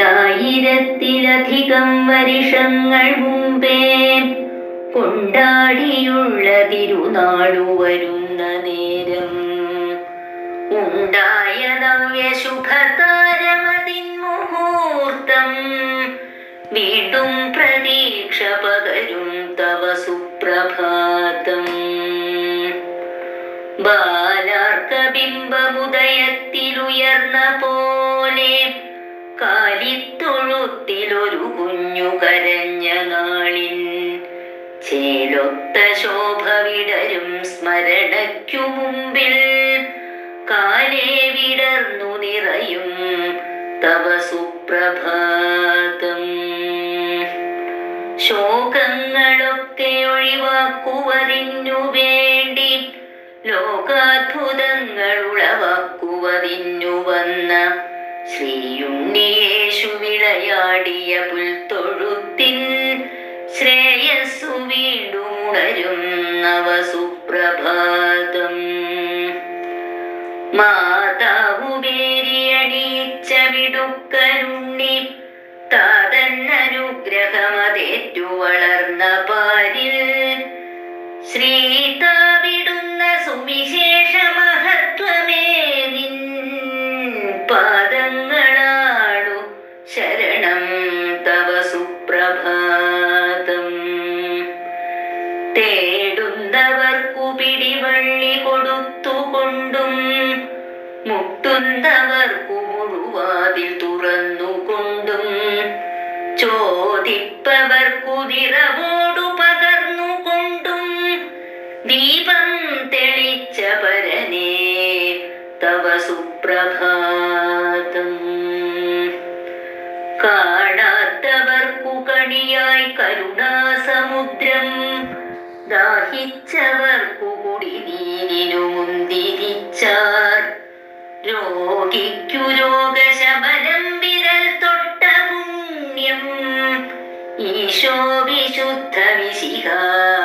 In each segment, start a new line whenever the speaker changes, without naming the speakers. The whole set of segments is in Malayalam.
ആയിരത്തിലധികം വർഷങ്ങൾ മുമ്പേ കൊണ്ടാടിയുള്ള തിരുനാളു വരുന്ന നേരം ഉണ്ടായ നവ്യശുഭതാരമതിൻ മുഹൂർത്തം വീണ്ടും പ്രതീക്ഷ പകരും തവ സുപ്രഭാതം. ബാലാർക്കബിംബമുദയത്തിലുയർന്ന പോലെ കാലിത്തൊഴുത്തിലൊരു കുഞ്ഞു കരഞ്ഞ നാളിൻ ചേലൊത്ത ശോഭ വിടരും സ്മരണയ്ക്കു മുമ്പിൽ. കാലേ വിടർന്നു നിറയും തവ സുപ്രഭാതം. ശോകങ്ങളൊക്കെ ഒഴിവാക്കുവതിനു വേണ്ടി ലോകാത്ഭുതങ്ങൾ ഉളവാക്കുവതിനു വന്ന ശ്രീയുണ്ണിയേശു വിളയാടിയ പുൽത്തൊഴുത്തിൻ ശ്രേയസ്സു വീണ്ടും ഉണരും നവ സുപ്രഭാതം മാതാവു പേരിയണിയിച്ച വിടുക്കരുണ്ണി താതന്നനുഗ്രഹമതേറ്റു വളർന്ന പാരിൽ ശ്രീതാവിടുന്ന സുവിശേഷ മഹത്വമേ നിൻ പാദങ്ങളാടു തേടുന്നവർക്കു പിടിവള്ളി കൊടുത്തുകൊണ്ടും മുട്ടുന്നവർക്കു മുഴുവാതിൽ തുറന്നുകൊണ്ടും ചോദിപ്പവർക്കു നിറവോടു പകർന്നുകൊണ്ടും ദീപം തെളിച്ച പരനേ തവ സുപ്രഭാതം. കാണാത്തവർക്കു കണിയായി കരുണാസമുദ്രം ദാഹിച്ചവർക്കു കുടിനീരിനു മുന്തിരിച്ചാർ രോഗിക്കു രോഗശമനം വിരൽ തൊട്ട പുണ്യം. ഈശോ വിശുദ്ധ വിശിഹാത്തവ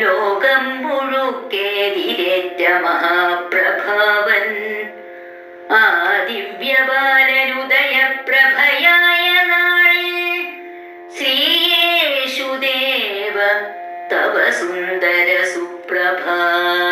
ലോകം മുഴുക്കേതിരേറ്റ മഹാപ്രഭാവൻ. ആ ദിവ്യബാലരുദയപ്രഭയായ നാളിൽ ശ്രീയേശുദേവ തവ സുന്ദര സുപ്രഭാതം